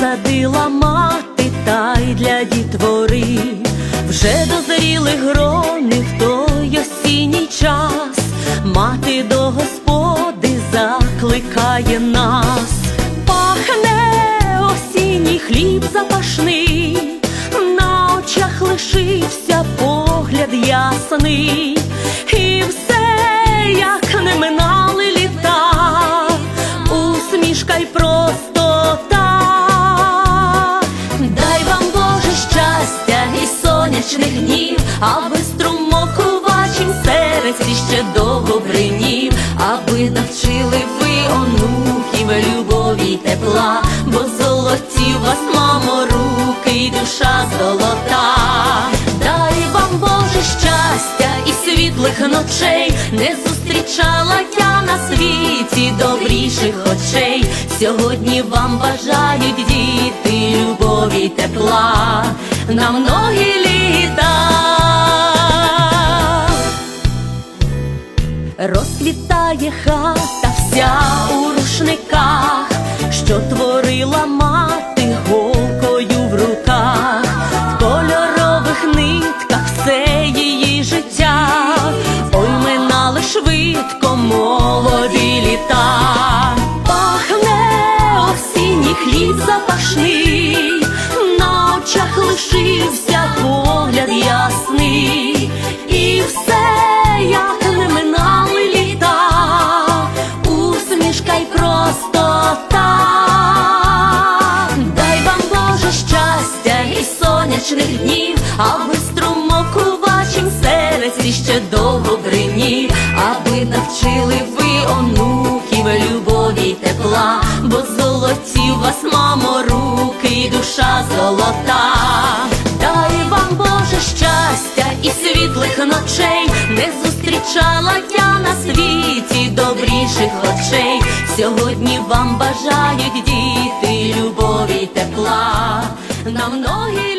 садила мати та й для дітвори, вже дозріли грони мати до господи закликає нас, пахне осінній хліб запашний, на очах лишився погляд ясний, і все, як не минали літа, усмішка й простота. Навчили ви онуків любові тепла, бо золоті у вас, мамо, руки й душа золота. Дай вам Боже щастя і світлих ночей, не зустрічала я на світі добріших очей. Сьогодні вам бажають діти любові тепла на многі літа. Розквітає хата вся у рушниках, що творила мати голкою в руках, в кольорових нитках все її життя, ой минали швидко молоді літа, пахне осінній хліб запашний, на очах лишився погляд ясний, сонячних днів, аби струмок у вашім серці ще довго бринів, аби навчили ви онуків любові й тепла, бо золоті у вас, мамо, руки і душа золота. Дай вам Боже щастя і світлих ночей, не зустрічала я на світі добріших очей. Сьогодні вам бажають діти любові й тепла на многі